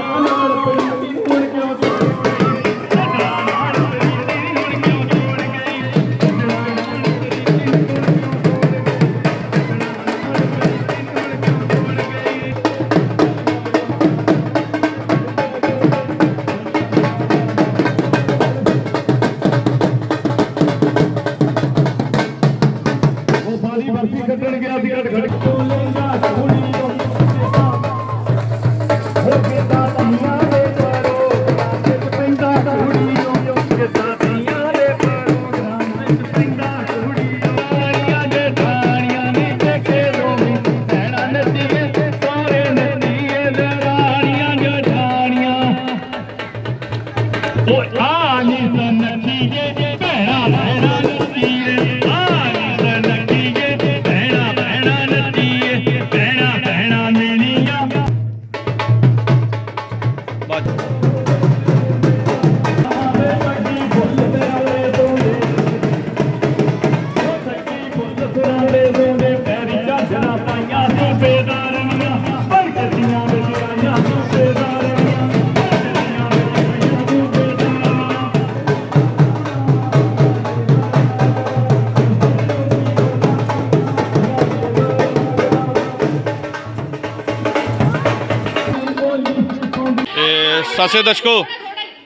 நானும் ਤੇ ਸਸੇ ਦਰਸ਼ਕੋ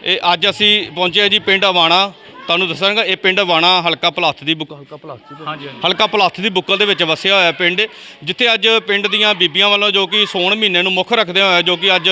ਇਹ ਅੱਜ ਅਸੀਂ ਪਹੁੰਚੇ ਹਾਂ ਜੀ ਪਿੰਡ ਅਵਾਣਾ ਤੁਹਾਨੂੰ ਦੱਸਾਂਗਾ ਇਹ ਪਿੰਡ ਅਵਾਣਾ ਹਲਕਾ ਭਲਾਥ ਦੀ ਬੁੱਕ ਹਲਕਾ ਭਲਾਥ ਦੀ ਹਾਂਜੀ ਹਲਕਾ ਭਲਾਥ ਦੀ ਬੁੱਕਲ ਦੇ ਵਿੱਚ ਵਸਿਆ ਹੋਇਆ ਪਿੰਡ ਜਿੱਥੇ ਅੱਜ ਪਿੰਡ ਦੀਆਂ ਬੀਬੀਆਂ ਵੱਲੋਂ ਜੋ ਕਿ ਸੌਣ ਮਹੀਨੇ ਨੂੰ ਮੁੱਖ ਰੱਖਦੇ ਹੋਇਆ ਜੋ ਕਿ ਅੱਜ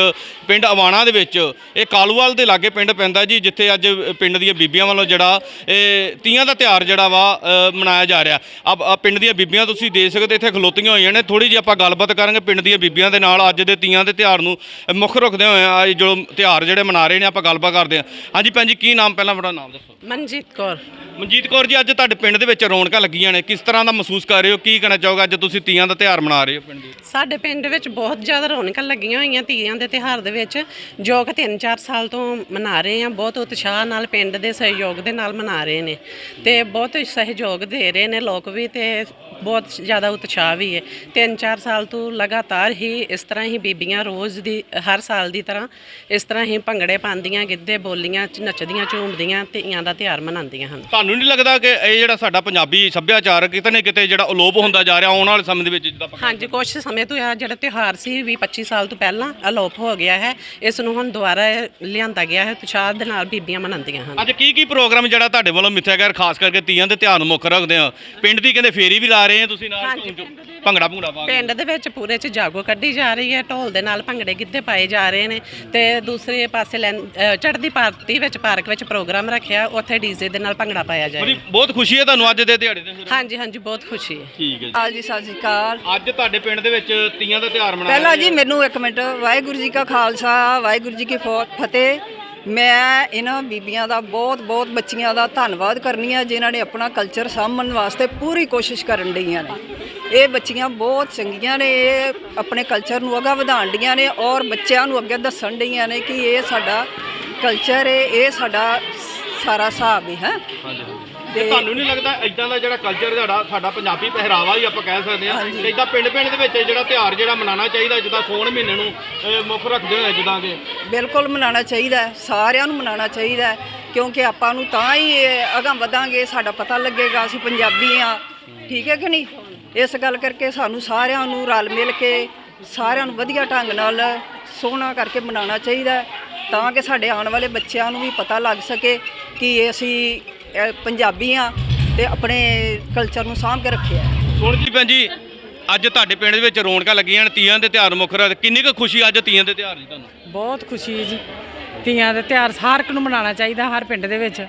ਪਿੰਡ ਅਵਾਣਾ ਦੇ ਵਿੱਚ ਇਹ ਕਾਲੂਵਾਲ ਦੇ ਲਾਗੇ ਪਿੰਡ ਪੈਂਦਾ ਜੀ ਜਿੱਥੇ ਅੱਜ ਪਿੰਡ ਦੀਆਂ ਬੀਬੀਆਂ ਵੱਲੋਂ ਜਿਹੜਾ ਇਹ ਤੀਆਂ ਦਾ ਤਿਉਹਾਰ ਜਿਹੜਾ ਵਾ ਮਨਾਇਆ ਜਾ ਰਿਹਾ। ਅਬ ਅ, ਪਿੰਡ ਦੀਆਂ ਬੀਬੀਆਂ ਤੁਸੀਂ ਦੇਖ ਸਕਦੇ ਇੱਥੇ ਖਲੋਤੀਆਂ ਹੋਈਆਂ ਨੇ। ਥੋੜੀ ਜਿਹੀ ਆਪਾਂ ਗੱਲਬਾਤ ਕਰਾਂਗੇ ਪਿੰਡ ਦੀਆਂ ਬੀਬੀਆਂ ਦੇ ਨਾਲ ਅੱਜ ਦੇ ਤੀਆਂ ਦੇ ਤਿਉਹਾਰ ਨੂੰ ਮੁੱਖ ਰੱਖਦੇ ਹੋਏ ਆ ਜੋ ਤਿਉਹਾਰ ਜਿਹੜੇ ਮਨਾ ਰਹੇ ਨੇ ਆਪਾਂ ਗੱਲਬਾਤ ਕਰਦੇ ਹਾਂ। ਹਾਂਜੀ ਭੈਣ ਜੀ ਕੀ ਨਾਮ ਪਹਿਲਾਂ ਤੁਹਾਡਾ ਨਾਮ ਦੱਸੋ। ਮਨਜੀਤ ਕੌਰ। ਮਨਜੀਤ ਕੌਰ ਜੀ ਅੱਜ ਤੁਹਾਡੇ ਪਿੰਡ ਦੇ ਵਿੱਚ ਰੌਣਕਾਂ ਲੱਗੀਆਂ ਨੇ। ਕਿਸ ਤਰ੍ਹਾਂ ਦਾ ਮਹਿਸੂਸ ਕਰ ਰਹੇ ਹੋ? ਕੀ ਕਹਿਣਾ ਚਾਹੋਗੇ? ਅੱਜ ਤੁਸੀਂ ਤੀਆਂ ਦਾ ਤਿਉਹਾਰ ਮਨਾ ਰਹੇ ਹੋ ਪਿੰਡ ਦੇ ਸਾਡੇ ਪਿੰਡ ਵਿੱਚ ਬਹੁਤ ਜ਼ਿਆਦਾ ਰੌਣਕਾਂ ਲੱਗੀਆਂ ਹੋਈਆਂ ਤੀਆਂ ਦੇ ਤਿਉਹਾਰ ਦੇ ਵਿੱਚ ਜੋ ਕਿ 3-4 ਸਾਲ ਤੋਂ ਮਨਾ ਰਹੇ ਆ ਬਹੁਤ ਉਤਸ਼ਾਹ ਨਾਲ ਪਿੰਡ ਦੇ ਸਹਿਯੋਗ ਦੇ ਨਾਲ ਮਨਾ ਰਹੇ ਨੇ ਤੇ ਬਹੁਤ ਸਹਿਯੋਗ ਦੇ ਰਹੇ ਨੇ ਲੋਕ ਵੀ ਤੇ ਬਹੁਤ ਜ਼ਿਆਦਾ ਉਤਸ਼ਾਹ ਵੀ ਹੈ। 3-4 ਸਾਲ ਤੋਂ ਲਗਾਤਾਰ ਹੀ ਇਸ ਤਰ੍ਹਾਂ ਹੀ ਬੀਬੀਆਂ ਰੋਜ਼ ਦੀ ਹਰ ਸਾਲ ਦੀ ਤਰ੍ਹਾਂ ਇਸ ਤਰ੍ਹਾਂ ਹੀ ਭੰਗੜੇ ਪਾਉਂਦੀਆਂ ਗਿੱਧੇ ਬੋਲੀਆਂ ਚ ਨੱਚਦੀਆਂ ਝੂਮਦੀਆਂ ਤੀਆਂ ਦਾ ਤਿਉਹਾਰ ਮਨਾਉਂਦੀਆਂ ਹਨ। ਤੁਹਾਨੂੰ ਨਹੀਂ ਲੱਗਦਾ ਕਿ ਇਹ ਜਿਹੜਾ ਸਾਡਾ ਪੰਜਾਬੀ ਸੱਭਿਆਚਾਰ ਕਿਤੇ ਨਾ ਕਿਤੇ ਜਿਹੜਾ ਅਲੋਪ ਹੁੰਦਾ ਜਾ ਰਿਹਾ ਆਉਣ ਵਾਲੇ ਸਮੇਂ ਦੇ ਵਿੱਚ ਜਿੱਦਾਂ ਹਾਂਜੀ ਕੁਝ ਸਮੇਂ ਤੋਂ ਇਹ ਜਿਹੜਾ ਤਿਉਹਾਰ ਸੀ ਵੀ 25 ਸਾਲ ਤੋਂ ਪਹਿਲਾਂ ਅਲੋਪ ਹੋ ਗਿਆ ਹੈ। ਇਸ ਨੂੰ ਹੁਣ ਦੁਬਾਰਾ ਲਿਆਂਦਾ ਗਿਆ ਹੈ ਉਤਸ਼ਾਹ ਦੇ ਨਾਲ ਬੀਬੀਆਂ ਮਨਾਉਂਦੀਆਂ ਹਨ। ਅੱਜ ਕੀ ਕੀ ਪ੍ਰੋਗਰਾਮ ਜਿਹੜਾ ਤੁਹਾਡੇ ਵੱਲੋਂ ਮਿੱਥਿਆ ਗਿਆ ਖਾਸ ਕਰਕੇ ਤੀਆਂ ਦੇ ਧਿਆਨ ਮੁੱਖ ਰੱਖਦੇ ਆ? ਪਿੰਡ ਦੀ ਕਹਿੰਦੇ ਫੇਰੀ ਵੀ ਲਾ ਰਹੇ ਆ ਤੁਸੀਂ ਨਾਲ ਹਾਂਜੀ, ਭੰਗੜਾ ਭੰਗੜਾ ਪਾ ਕੇ। ਪਿੰਡ ਦੇ ਵਿੱਚ ਪੂਰੇ ਚ ਜਾਗੋ ਕੱਢੀ ਜਾ ਰਹੀ ਹੈ ਢੋਲ ਦੇ ਨਾਲ ਭੰਗੜੇ ਗਿੱਧੇ ਪਾਏ ਜਾ ਰਹੇ ਨੇ ਤੇ ਦੂਸਰੇ ਪਾਸੇ ਲੈਂ- ਅ, ਚੜ੍ਹਦੀ ਪਾਰਟੀ ਵਿੱਚ ਪਾਰਕ ਵਿੱਚ ਪ੍ਰੋਗਰਾਮ ਰੱਖਿਆ ਉੱਥੇ ਡੀਜ਼ੇ ਦੇ ਨਾਲ ਭੰਗੜਾ ਪਾਇਆ ਬੜੀ ਜਾਏਗਾ ਬਹੁਤ ਖੁਸ਼ੀ ਹੈ ਤੁਹਾਨੂੰ ਅੱਜ ਦੇ ਦਿਹਾੜੇ ਤੇ ਹਾਂਜੀ ਹਾਂਜੀ ਬਹੁਤ ਖੁਸ਼ੀ ਹੈ। ਠੀਕ ਹੈ ਜੀ। ਆ ਜੀ ਸਤਿ ਸ਼੍ਰੀ ਅਕਾਲ। ਅੱਜ ਤੁਹਾਡੇ ਪਿੰਡ ਦੇ ਵਿੱਚ ਤੀਆਂ ਦਾ ਤਿਉਹਾਰ ਮਨਾਇਆ ਪਹਿਲਾਂ ਜੀ ਮੈਨੂੰ ਇੱਕ ਮਿੰਟ ਵਾਹਿਗੁਰੂ ਜੀ ਕਾ ਖਾਲਸਾ ਵਾਹਿਗੁਰੂ ਜੀ ਕੀ ਫੌ- ਫਤਿਹ। ਮੈਂ ਇਹਨਾਂ ਬੀਬੀਆਂ ਦਾ ਬਹੁਤ ਬਹੁਤ ਬੱਚੀਆਂ ਦਾ ਧੰਨਵਾਦ ਕਰਨੀ ਆ, ਜਿਨ੍ਹਾਂ ਨੇ ਆਪਣਾ ਕਲਚਰ ਸਾਂਭਣ ਵਾਸਤੇ ਪੂਰੀ ਕੋਸ਼ਿਸ਼ ਕਰਨ ਡਈਆਂ ਨੇ ਇਹ ਬੱਚੀਆਂ ਬਹੁਤ ਚੰਗੀਆਂ ਨੇ, ਇਹ ਆਪਣੇ ਕਲਚਰ ਨੂੰ ਅੱਗੇ ਵਧਾਉਣ ਡੀਆਂ ਨੇ ਔਰ ਬੱਚਿਆਂ ਨੂੰ ਅੱਗੇ ਦੱਸਣ ਡਈਆਂ ਨੇ ਕਿ ਇਹ ਸਾਡਾ ਕਲਚਰ ਹੈ ਇਹ ਸਾਡਾ ਸਾਰਾ ਹਿਸਾਬ ਹੈ ਹੈਂ। ਹਾਂਜੀ ਤੇ ਤੁਹਾਨੂੰ ਨਹੀਂ ਲੱਗਦਾ ਇਦਾਂ ਦਾ ਜਿਹੜਾ ਕਲਚਰ ਸਾਡਾ ਸਾਡਾ ਪੰਜਾਬੀ ਪਹਿਰਾਵਾ ਹੀ ਆਪਾਂ ਕਹਿ ਸਕਦੇ ਹਾਂ ਇਦਾਂ ਪਿੰਡ ਪਿੰਡ ਦੇ ਵਿੱਚ ਜਿਹੜਾ ਤਿਉਹਾਰ ਜਿਹੜਾ ਮਨਾਉਣਾ ਚਾਹੀਦਾ ਜਿੱਦਾਂ ਸੋਣ ਮਹੀਨੇ ਨੂੰ ਅਹ, ਮੁੱਖ ਰੱਖਦੇ ਹੋਏ ਜਿੱਦਾਂ ਕਿ ਬਿਲਕੁਲ ਮਨਾਉਣਾ ਚਾਹੀਦਾ ਹੈ ਸਾਰਿਆਂ ਨੂੰ ਮਨਾਉਣਾ ਚਾਹੀਦਾ ਹੈ ਕਿਉਂਕਿ ਆਪਾਂ ਨੂੰ ਤਾਂ ਹੀ ਅਗਾਂਹ ਵਧਾਂਗੇ ਸਾਡਾ ਪਤਾ ਲੱਗੇਗਾ ਅਸੀਂ ਪੰਜਾਬੀ ਆ ਠੀਕ ਹੈ ਕਿ ਨਹੀਂ? ਇਸ ਗੱਲ ਕਰਕੇ ਸਾਨੂੰ ਸਾਰਿਆਂ ਨੂੰ ਰਲ ਮਿਲ ਕੇ ਸਾਰਿਆਂ ਨੂੰ ਵਧੀਆ ਢੰਗ ਨਾਲ ਸੋਹਣਾ ਕਰਕੇ ਮਨਾਉਣਾ ਚਾਹੀਦਾ ਹੈ ਤਾਂ ਕਿ ਸਾਡੇ ਆਉਣ ਵਾਲੇ ਬੱਚਿਆਂ ਨੂੰ ਵੀ ਪਤਾ ਲੱਗ ਸਕੇ ਕਿ ਅਸੀਂ ਪੰਜਾਬੀ ਆ ਤੇ ਆਪਣੇ ਕਲਚਰ ਨੂੰ ਸਾਂਭ ਕੇ ਰੱਖਿਆ ਸੁਣ ਜੀ ਭੈਣ ਜੀ ਅੱਜ ਤੁਹਾਡੇ ਪਿੰਡ ਦੇ ਵਿੱਚ ਰੌਣਕਾਂ ਲੱਗੀਆਂ ਨੇ ਤੀਆਂ ਦੇ ਤਿਉਹਾਰ ਮੁੱਖ ਰੱਖ ਕਿੰਨੀ ਕੁ ਖੁਸ਼ੀ ਅੱਜ ਤੀਆਂ ਦੇ ਤਿਉਹਾਰ ਦੀ ਤੁਹਾਨੂੰ? ਬਹੁਤ ਖੁਸ਼ੀ ਹੈ ਜੀ। ਧੀਆਂ ਦਾ ਤਿਉਹਾਰ ਹਰ ਇੱਕ ਨੂੰ ਮਨਾਉਣਾ ਚਾਹੀਦਾ ਹਰ ਪਿੰਡ ਦੇ ਵਿੱਚ।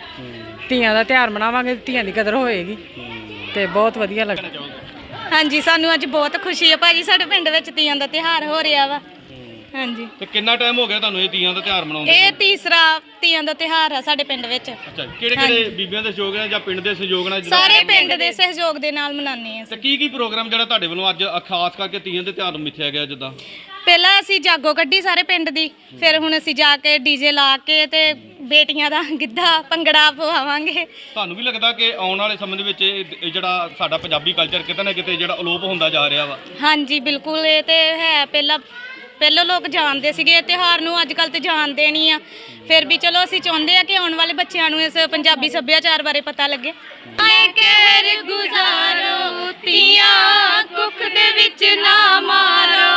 ਧੀਆਂ ਦਾ ਤਿਉਹਾਰ ਮਨਾਵਾਂਗੇ ਧੀਆਂ ਦੀ ਕਦਰ ਹੋਏਗੀ। ਤੇ ਬਹੁਤ ਵਧੀਆ ਲੱਗਦਾ। ਹਾਂਜੀ ਸਾਨੂੰ ਅੱਜ ਬਹੁਤ ਖੁਸ਼ੀ ਹੈ। ਭਾਜੀ ਸਾਡੇ ਪਿੰਡ ਵਿੱਚ ਤੀਆਂ ਦਾ ਤਿਉਹਾਰ ਹੋ ਰਿਹਾ ਵਾ। ਹਾਂਜੀ। ਤੇ ਕਿੰਨਾ ਟਾਈਮ ਹੋ ਗਿਆ ਤੁਹਾਨੂੰ ਇਹ ਤੀਆਂ ਦਾ ਤਿਉਹਾਰ ਮਨਾਉਂਦੇ ਇਹ ਤੀਸਰਾ ਤੀਆਂ ਦਾ ਤਿਉਹਾਰ ਆ ਸਾਡੇ ਪਿੰਡ ਵਿੱਚ। ਅੱਛਾ ਕਿਹੜੇ ਕਿਹੜੇ ਬੀਬੀਆਂ ਦੇ ਸਹਿਯੋਗ ਨਾਲ ਜਾਂ ਪਿੰਡ ਦੇ ਸਹਿਯੋਗ ਨਾਲ ਸਾਰੇ ਪਿੰਡ ਦੇ ਸਹਿਯੋਗ ਦੇ ਨਾਲ ਮਨਾਉਂਦੇ ਆ ਤੇ ਕੀ ਕੀ ਪ੍ਰੋਗਰਾਮ ਜਿਹੜਾ ਤੁਹਾਡੇ ਵੱਲੋਂ ਅੱਜ ਖਾਸ ਕਰਕੇ ਤੀਆਂ ਦੇ ਤਿਉਹਾਰ ਨੂੰ ਮਿੱਥਿਆ ਗਿਆ ਜਿੱਦਾਂ? ਪਹਿਲਾਂ ਅਸੀਂ ਜਾਗੋ ਕੱਢੀ ਸਾਰੇ ਪਿੰਡ ਦੀ ਫਿਰ ਹੁਣ ਅਸੀਂ ਜਾ ਕੇ ਡੀਜੇ ਲਾ ਕੇ ਤੇ ਬੇਟੀਆਂ ਦਾ ਗਿੱਧਾ ਭੰਗੜਾ ਪਵਾਵਾਂਗੇ। ਤੁਹਾਨੂੰ ਵੀ ਲੱਗਦਾ ਕਿ ਆਉਣ ਵਾਲੇ ਸਮੇਂ ਦੇ ਵਿੱਚ ਇਹ ਇਹ ਜਿਹੜਾ ਸਾਡਾ ਪੰਜਾਬੀ ਕਲਚਰ ਕਿਤੇ ਨਾ ਕਿਤੇ ਜਿਹੜਾ ਅਲੋਪ ਹੁੰਦਾ ਜਾ ਰਿਹਾ ਵਾ? ਹਾਂਜੀ ਬਿਲਕੁਲ ਇਹ ਤੇ ਹੈ। ਪਹਿਲਾਂ ਪਹਿਲਾਂ ਲੋਕ ਜਾਣਦੇ ਸੀਗੇ, ਇਹ ਤਿਉਹਾਰ ਨੂੰ ਅੱਜ ਕੱਲ ਤੇ ਜਾਣਦੇ ਨਹੀਂ ਆ। ਫਿਰ ਵੀ ਚਲੋ ਅਸੀਂ ਚਾਹੁੰਦੇ ਆ ਕਿ ਆਉਣ ਵਾਲੇ ਬੱਚਿਆਂ ਨੂੰ ਇਸ ਪੰਜਾਬੀ ਸੱਭਿਆਚਾਰ ਬਾਰੇ ਪਤਾ ਲੱਗੇ। ਆਏ ਕਹਿਰ ਗੁਜ਼ਾਰੋ ਤੀਆਂ ਕੁੱਖ ਦੇ ਵਿੱਚ ਨਾ ਮਾਰੋ।